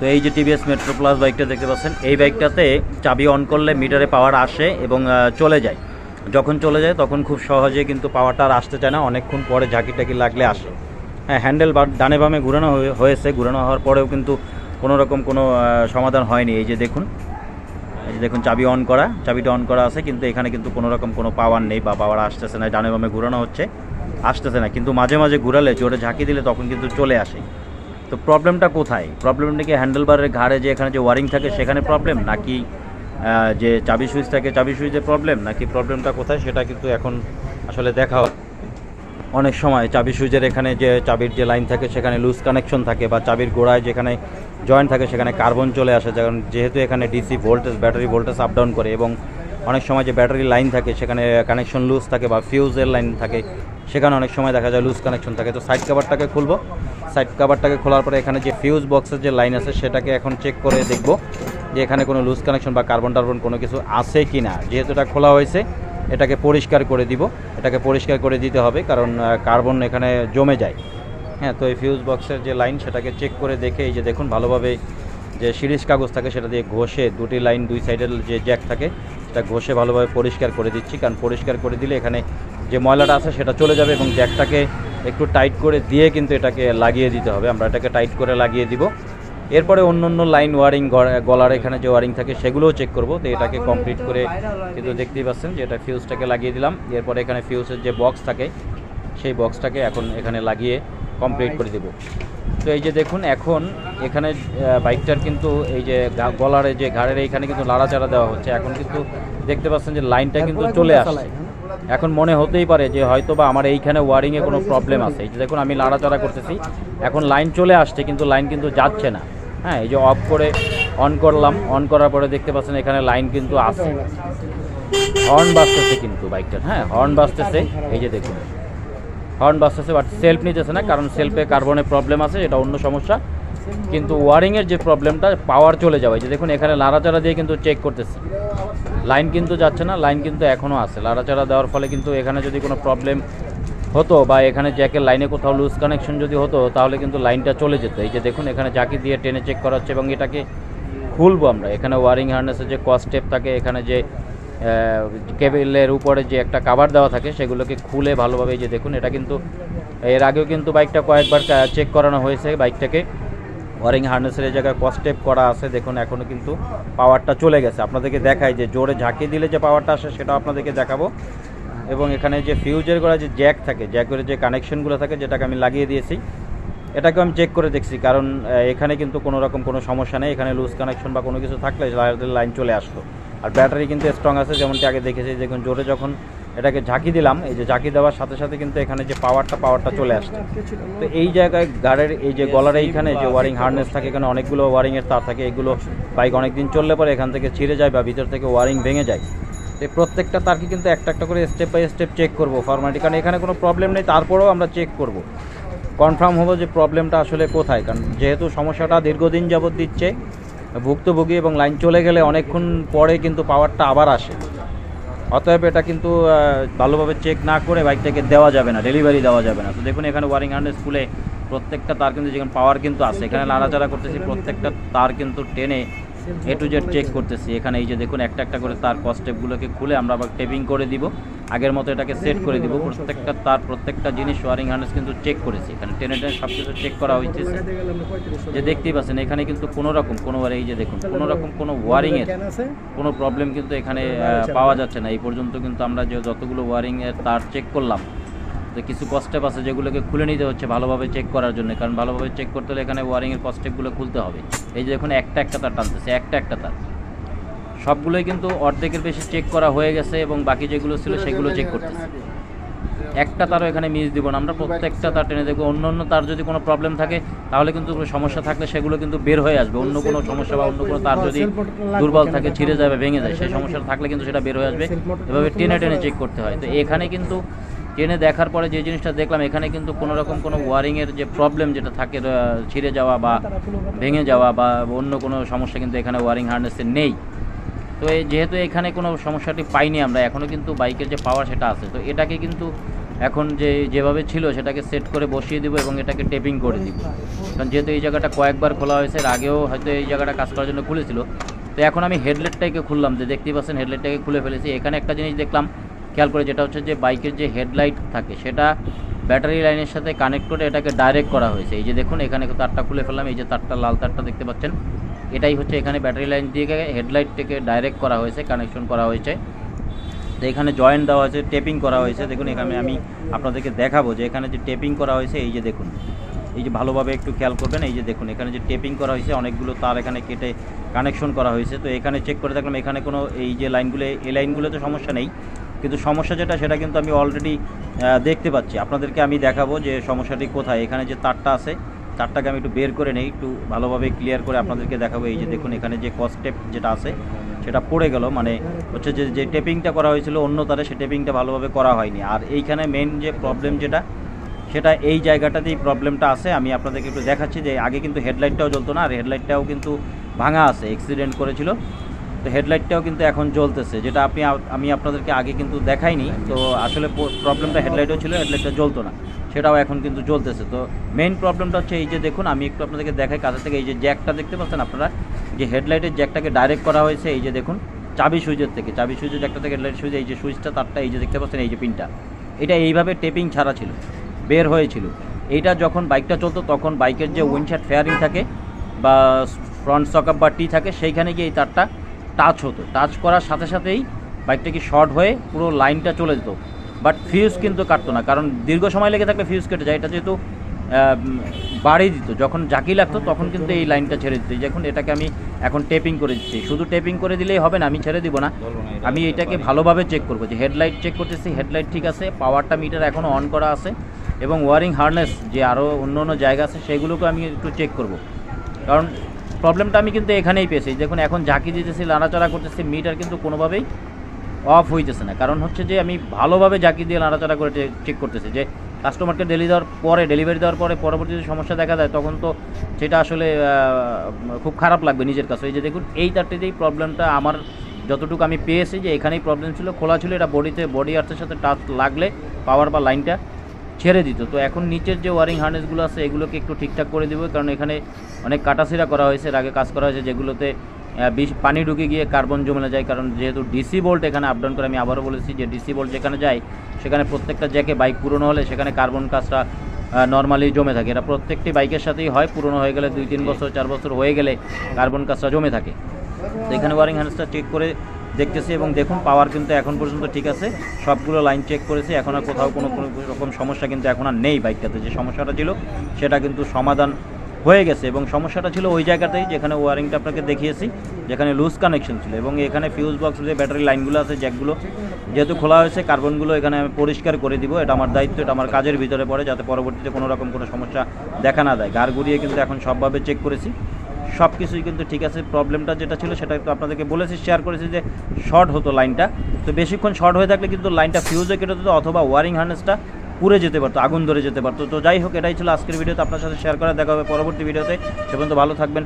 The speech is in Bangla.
তো এই যে টিভিএস মেট্রো প্লাস বাইকটা দেখতে পাচ্ছেন, এই বাইকটাতে চাবি অন করলে মিটারে পাওয়ার আসে এবং চলে যায়। যখন চলে যায়, তখন খুব সহজে কিন্তু পাওয়ারটা আর আসতে চায় না, অনেকক্ষণ পরে ঝাঁকি টাকি লাগলে আসে। হ্যাঁ হ্যান্ডেল বা ডানে বামে ঘুরানো হয়ে- হয়েছে, ঘুরানো হওয়ার পরেও কিন্তু কোনো রকম কোনো সমাধান হয়নি। এই যে দেখুন, এই যে দেখুন, চাবি অন করা, চাবিটা অন করা আছে, কিন্তু এখানে কিন্তু কোনো রকম কোনো পাওয়ার নেই বা পাওয়ার আসতেছে না, ডানে বামে ঘুরানো হচ্ছে, আসতেছে না। কিন্তু মাঝে মাঝে ঘুরালে, জোরে ঝাঁকি দিলে তখন কিন্তু চলে আসে। তো প্রবলেমটা কোথায়? প্রবলেমটা কি হ্যান্ডেলবারের ঘাড়ে যে এখানে যে ওয়ারিং থাকে সেখানে প্রবলেম? নাকি যে চাবি সুইচ থাকে, চাবি সুইচের প্রবলেম? নাকি প্রবলেমটা কোথায়? সেটা কিন্তু এখন আসলে দেখা। অনেক সময় চাবি সুইচের এখানে যে চাবির যে লাইন থাকে, সেখানে লুজ কানেকশন থাকে বা চাবির গোড়ায় যেখানে জয়েন্ট থাকে, সেখানে কার্বন চলে আসে। যেমন যেহেতু এখানে DC voltage battery voltage up down করে এবং অনেক সময় যে ব্যাটারি লাইন থাকে, সেখানে কানেকশন লুজ থাকে বা ফিউজের লাইন থাকে। সেখানে অনেক সময় দেখা যায় লুজ কানেকশন থাকে। তো সাইড কাভারটাকে খুলবো। সাইড কাভারটাকে খোলার পরে এখানে যে ফিউজ বক্সের যে লাইন আছে, সেটাকে এখন চেক করে দেখব যে এখানে কোনো লুজ কানেকশন বা কার্বন টার্বন কোনো কিছু আছে কি না যেহেতু এটা খোলা হয়েছে, এটাকে পরিষ্কার করে দিব। এটাকে পরিষ্কার করে দিতে হবে, কারণ কার্বন এখানে জমে যায়। হ্যাঁ তো এই ফিউজ বক্সের যে লাইন সেটাকে চেক করে দেখে এই যে দেখুন, ভালোভাবে যে সিরিজ কাগজ থাকে, সেটা দিয়ে ঘষে দুটি লাইন দুই সাইডের যে জ্যাক থাকে সেটা ঘষে ভালোভাবে পরিষ্কার করে দিচ্ছি, কারণ পরিষ্কার করে দিলে এখানে যে ময়লাটা আছে সেটা চলে যাবে এবং জ্যাকটাকে একটু টাইট করে দিয়ে কিন্তু এটাকে লাগিয়ে দিতে হবে। আমরা এটাকে টাইট করে লাগিয়ে দিব। এরপরে অন্য অন্য লাইন ওয়ারিং গলার এখানে যে ওয়ারিং থাকে সেগুলোও চেক করব। তো এটাকে কমপ্লিট করে কিন্তু দেখতেই পাচ্ছেন যে এটা ফিউজটাকে লাগিয়ে দিলাম। এরপরে এখানে ফিউজের যে বক্স থাকে, সেই বক্সটাকে এখন এখানে লাগিয়ে কমপ্লিট করে দেব। তো এই যে দেখুন এখন এখানে বাইকটার কিন্তু এই যে গলারে যে ঘাড়ের এইখানে কিন্তু লাড়াচাড়া দেওয়া হচ্ছে। এখন কিন্তু দেখতে পাচ্ছেন যে লাইনটা কিন্তু চলে আসছে। এখন মনে হতেই পারে যে হয়তো বা আমার এইখানে ওয়ারিংয়ে কোনো প্রবলেম আছে। এই যে দেখুন আমি লাড়াচাড়া করতেছি। এখন লাইন চলে আসছে কিন্তু লাইন কিন্তু যাচ্ছে না। হ্যাঁ এই যে অফ করে অন করলাম। অন করার পরে দেখতে পাচ্ছেন এখানে লাইন কিন্তু আছে। হর্ন বাজতেছে কিন্তু বাইকটার হ্যাঁ হর্ন বাজতেছে। এই যে দেখুন। হর্ন বাজতেছে বাট সেলফ নিতেছে না, কারণ সেলফে কার্বনের প্রবলেম আছে, এটা অন্য সমস্যা। কিন্তু ওয়ারিংয়ের যে প্রবলেমটা পাওয়ার চলে যাবে যে দেখুন, এখানে লাড়াচাড়া দিয়ে কিন্তু চেক করতেছি। লাইন কিন্তু যাচ্ছে না লাইন কিন্তু এখনও আছে। লাড়াচাড়া দেওয়ার ফলে কিন্তু এখানে যদি কোনো প্রবলেম হতো বা এখানে জ্যাকের লাইনে কোথাও লুজ কানেকশন যদি হতো, তাহলে কিন্তু লাইনটা চলে যেত। এই যে দেখুন, এখানে জাকি দিয়ে টেনে চেক করা হচ্ছে এবং এটাকে খুলবো আমরা। এখানে ওয়ারিং হার্নেসের যে কস্টেপ থাকে, এখানে যে কেবেলের উপরে যে একটা কাভার দেওয়া থাকে, সেগুলোকে খুলে ভালোভাবে যে দেখুন, এটা কিন্তু, এর আগেও কিন্তু বাইকটা কয়েকবার চেক করানো হয়েছে বাইকটাকে ওয়ারিং হার্নেসের জায়গায় কস্টেপ করা আছে, দেখুন এখনও কিন্তু পাওয়ারটা চলে গেছে। আপনাদেরকে দেখাই যে জোরে ঝাঁকিয়ে দিলে যে পাওয়ারটা আসে, সেটাও আপনাদেরকে দেখাবো। এবং এখানে যে ফিউজের করা যে জ্যাক থাকে জ্যাকের যে কানেকশনগুলো থাকে, যেটাকে আমি লাগিয়ে দিয়েছি এটাকে আমি চেক করে দেখছি। কারণ এখানে কিন্তু কোনো রকম কোনো সমস্যা নেই। এখানে লুজ কানেকশন বা কোনো কিছু থাকলে লাইন চলে আসতো। আর ব্যাটারি কিন্তু স্ট্রং আছে, যেমনটি আগে দেখেছি। দেখুন, জোরে যখন এটাকে ঝাঁকি দিলাম, এই যে ঝাঁকি দেওয়ার সাথে সাথে কিন্তু এখানে যে পাওয়ারটা পাওয়ারটা চলে আসছে। তো এই জায়গায় গাড়ির, এই যে গলার এইখানে যে ওয়ারিং হার্নেস থাকে, এখানে অনেকগুলো ওয়ারিংয়ের তার থাকে, এগুলো বাইক অনেক দিন চললে পরে এখান থেকে ছিঁড়ে যায় বা ভিতর থেকে ওয়ারিং ভেঙে যায়। তো প্রত্যেকটা তারকে কিন্তু একটা একটা করে স্টেপ বাই স্টেপ চেক করব ফর্মালিটি কারণ এখানে কোনো প্রবলেম নেই, তারপরেও আমরা চেক করব। কনফার্ম হব যে প্রবলেমটা আসলে কোথায়। কারণ যেহেতু সমস্যাটা দীর্ঘদিন যাবৎ দিচ্ছে ভুক্তভোগী এবং লাইন চলে গেলে অনেকক্ষণ পরে কিন্তু পাওয়ারটা আবার আসে। অতএব এটা কিন্তু ভালোভাবে চেক না করে বাইকটাকে দেওয়া যাবে না ডেলিভারি দেওয়া যাবে না। তো দেখুন এখানে ওয়ারিং হার্নেস খুলে প্রত্যেকটা তার কিন্তু যেখানে পাওয়ার কিন্তু আছে, এখানে নাড়াচাড়া করতেছি, প্রত্যেকটা তার কিন্তু টেনে এ টু জেড চেক করতেছি। এখানে এই যে দেখুন একটা একটা করে তার কস্টেপগুলোকে খুলে আমরা আবার টেপিং করে দিব। আগের মতো এটাকে সেট করে দিব। প্রত্যেকটা তার প্রত্যেকটা জিনিস ওয়ারিং হার্নেস কিন্তু চেক করেছি। এখানে টেনে টেনে সব কিছু চেক করা হয়েছে যে দেখতেই পাচ্ছেন, এখানে কিন্তু কোনো রকম, কোনো এই যে দেখুন, কোনো রকম কোনো ওয়ারিংয়ের কোনো প্রবলেম কিন্তু এখানে পাওয়া যাচ্ছে না। এই পর্যন্ত কিন্তু আমরা যে যতগুলো ওয়ারিংয়ের তার চেক করলাম তো কিছু কস্টেপ আছে যেগুলোকে খুলে নিতে হচ্ছে ভালোভাবে চেক করার জন্য। কারণ ভালোভাবে চেক করতে হলে এখানে ওয়ারিংয়ের কস্টেপগুলো খুলতে হবে। এই যে দেখুন, একটা একটা তার টানতেছে, একটা একটা তার। সবগুলোই কিন্তু অর্ধেকের বেশি চেক করা হয়ে গেছে এবং বাকি যেগুলো ছিল সেগুলো চেক করতেছে। একটা তারও এখানে মিস দিব না। আমরা প্রত্যেকটা তার টেনে দেখব। অন্য অন্য তার যদি কোনো প্রবলেম থাকে তাহলে কিন্তু কোনো সমস্যা থাকলে সেগুলো কিন্তু বের হয়ে আসবে। অন্য কোনো সমস্যা বা অন্য কোনো তার যদি দুর্বল থাকে ছিঁড়ে যাবে ভেঙে যায় সেই সমস্যা থাকলে কিন্তু সেটা বের হয়ে আসবে। এভাবে টেনে টেনে চেক করতে হয়। তো এখানে কিন্তু টেনে দেখার পরে যে জিনিসটা দেখলাম এখানে কিন্তু কোনো রকম কোনো ওয়ারিংয়ের যে প্রবলেম যেটা থাকে ছিঁড়ে যাওয়া বা ভেঙে যাওয়া বা অন্য কোনো সমস্যা কিন্তু এখানে ওয়ারিং হার্নেসে নেই। তো এই যেহেতু এখানে কোনো সমস্যাটি পাইনি আমরা এখনও কিন্তু বাইকের যে পাওয়ার সেটা আছে, তো এটাকে কিন্তু এখন যে, যেভাবে ছিল সেটাকে সেট করে বসিয়ে দিব এবং এটাকে টেপিং করে দিব। কারণ যেহেতু এই জায়গাটা কয়েকবার খোলা হয়েছে, এর আগেও হয়তো এই জায়গাটা কাজ করার জন্য খুলেছিল। তো এখন আমি হেডলাইটটাকে খুললাম, যে দেখতেই পাচ্ছেন হেডলাইটটাকে খুলে ফেলেছি। এখানে একটা জিনিস দেখলাম, খেয়াল করে, যেটা হচ্ছে যে বাইকের যে হেডলাইট থাকে, সেটা ব্যাটারি লাইনের সাথে কানেক্ট করে এটাকে ডাইরেক্ট করা হয়েছে। এই যে দেখুন, এখানে তারটা খুলে ফেললাম, এই যে তারটা, লাল তারটা দেখতে পাচ্ছেন। এটাই হচ্ছে এখানে ব্যাটারি লাইন দিয়ে হেডলাইটটাকে ডাইরেক্ট করা হয়েছে কানেকশন করা হয়েছে। তো এখানে জয়েন্ট দেওয়া হয়েছে টেপিং করা হয়েছে। দেখুন, এখানে আমি আপনাদেরকে দেখাবো যে এখানে যে টেপিং করা হয়েছে, এই যে দেখুন। এই যে ভালোভাবে একটু খেয়াল করবেন, এই যে দেখুন, এখানে যে টেপিং করা হয়েছে, অনেকগুলো তার এখানে কেটে কানেকশন করা হয়েছে। তো এখানে চেক করে দেখলাম, এখানে কোনো এই যে লাইনগুলো এই লাইনগুলোতে সমস্যা নেই। কিন্তু সমস্যা যেটা, সেটা কিন্তু আমি অলরেডি দেখতে পাচ্ছি। আপনাদেরকে আমি দেখাবো যে সমস্যাটি কোথায়। এখানে যে তারটা আছে তারটাকে আমি একটু বের করে নেই, একটু ভালোভাবে ক্লিয়ার করে আপনাদেরকে দেখাবো। এই যে দেখুন, এখানে যে কস টেপ যেটা আছে, সেটা পড়ে গেল। মানে হচ্ছে যে যে টেপিংটা করা হয়েছিল অন্য তারে, সে টেপিংটা ভালোভাবে করা হয়নি। আর এইখানে মেন যে প্রবলেম যেটা, সেটা এই জায়গাটাতেই প্রবলেমটা আছে। আমি আপনাদেরকে একটু দেখাচ্ছি যে, আগে কিন্তু হেডলাইটটাও জ্বলতো না, আর হেডলাইটটাও কিন্তু ভাঙা আছে। অ্যাক্সিডেন্ট করেছিল। তো হেডলাইটটাও কিন্তু এখন জ্বলতেছে, যেটা আপনি আমি আপনাদেরকে আগে কিন্তু দেখাইনি। তো আসলে প্রবলেমটা হেডলাইটও ছিল হেডলাইটটা জ্বলতো না, সেটাও এখন কিন্তু জ্বলতেছে। তো মেইন প্রবলেমটা হচ্ছে এই যে দেখুন, আমি একটু আপনাদেরকে দেখাই কাছে থেকে এই যে জ্যাকটা দেখতে পাচ্ছেন আপনারা? যে হেডলাইটের জ্যাকটাকে ডাইরেক্ট করা হয়েছে, এই যে দেখুন, চাবি সুইচের থেকে, চাবি সুইচের জ্যাকটা থেকে হেডলাইট সুইচ, এই যে সুইচটা, তারটা এই যে দেখতে পাচ্ছেন, এই যে পিনটা এটা এইভাবে টেপিং ছাড়া ছিল, বের হয়েছিল। এইটা যখন বাইকটা চলতো, তখন বাইকের যে উইন্ডশার্ট ফেয়ারিং থাকে, বা ফ্রন্ট সকাপ বা টি থাকে, সেইখানে গিয়ে এই তারটা টাচ হতো। টাচ করার সাথে সাথেই বাইকটা কি শর্ট হয়ে পুরো লাইনটা চলে যেত। বাট ফিউজ কিন্তু কাটতো না কারণ দীর্ঘ সময় লেগে থাকলে ফিউজ কেটে যায়। এটা যেহেতু বাড়িয়ে দিত যখন জাকি লাগতো তখন কিন্তু এই লাইনটা ছেড়ে দিত। যখন এটাকে আমি এখন টেপিং করে দিচ্ছি। শুধু টেপিং করে দিলেই হবে না আমি ছেড়ে দিব না। আমি এটাকে ভালোভাবে চেক করব যে হেডলাইট চেক করতেছি হেডলাইট ঠিক আছে পাওয়ারটা মিটার এখনও অন করা আছে এবং ওয়ারিং হার্নেস যে আরও অন্য অন্য জায়গা আছে সেগুলোকে আমি একটু চেক করব। কারণ প্রবলেমটা আমি কিন্তু এখানেই পেয়েছি। দেখুন, এখন ঝাঁকি দিতেছি নাড়াচাড়া করতেছি মিটার কিন্তু কোনোভাবেই অফ হইতেছে না। কারণ হচ্ছে যে, আমি ভালোভাবে ঝাঁকি দিয়ে নাড়াচাড়া করে চেক করতেছি যে কাস্টমারকে ডেলি দেওয়ার পরে ডেলিভারি দেওয়ার পরে পরবর্তীতে সমস্যা দেখা যায় তখন তো সেটা আসলে খুব খারাপ লাগবে নিজের কাছে। এই যে দেখুন, এই তারটিতেই প্রবলেমটা আমার যতটুকু আমি পেয়েছি যে, এখানেই প্রবলেম ছিল, খোলা ছিল, এটা বডিতে বডি আর্থের সাথে টাচ লাগলে পাওয়ার বা লাইনটা ছেড়ে দিত। তো এখন নিচের যে ওয়ারিং হার্নেসগুলো আছে, এগুলোকে একটু ঠিকঠাক করে দেবো, কারণ এখানে অনেক কাটাছিরা করা হয়েছে। আগে কাজ করা হয়েছে যেগুলোতে বিষ, পানি ঢুকে গিয়ে কার্বন জমে যায়, কারণ যেহেতু ডিসি বোল্ট এখানে আপডাউন করে আমি আবারও বলেছি যে ডিসি বোল্ট যেখানে যায়, সেখানে প্রত্যেকটা জ্যাকে বাইক পুরনো হলে সেখানে কার্বন কাজটা নর্মালি জমে থাকে। এটা প্রত্যেকটি বাইকের সাথেই হয়, পুরনো হয়ে গেলে দুই, তিন বছর, চার বছর হয়ে গেলে কার্বন কাজটা জমে থাকে। তো এখানে ওয়ারিং হ্যান্ডসটা চেক করে দেখতেছি এবং দেখুন পাওয়ার কিন্তু এখন পর্যন্ত ঠিক আছে। সবগুলো লাইন চেক করেছি, এখন আর কোথাও কোনো কোনো রকম সমস্যা কিন্তু এখন আর নেই বাইকটাতে যে সমস্যাটা ছিল, সেটা কিন্তু সমাধান হয়ে গেছে এবং সমস্যাটা ছিল ওই জায়গাতেই যেখানে ওয়ারিংটা আপনাকে দেখিয়েছি, যেখানে লুজ কানেকশন ছিল এবং এখানে ফিউজ বক্স যে ব্যাটারি লাইনগুলো আছে জ্যাকগুলো যেহেতু খোলা হয়েছে কার্বনগুলো এখানে আমি পরিষ্কার করে দিব। এটা আমার দায়িত্ব, এটা আমার কাজের ভিতরে পড়ে যাতে পরবর্তীতে কোনো রকম কোনো সমস্যা দেখা না দেয়। গাড় গুড়িয়ে কিন্তু এখন সবভাবে চেক করেছি। সব কিছুই কিন্তু ঠিক আছে প্রবলেমটা যেটা ছিল সেটা একটু আপনাদেরকে বলেছি শেয়ার করেছি যে শর্ট হতো লাইনটা তো বেশিক্ষণ শর্ট হয়ে থাকলে কিন্তু লাইনটা ফিউজে কেটে দিত অথবা ওয়ারিং হার্নেসটা পুড়ে যেতে পারতো, আগুন ধরে যেতে পারতো। তো যাই হোক, এটাই ছিল আজকের ভিডিওতে আপনার সাথে শেয়ার করা, দেখা হবে পরবর্তী ভিডিওতে সে পর্যন্ত ভালো থাকবেন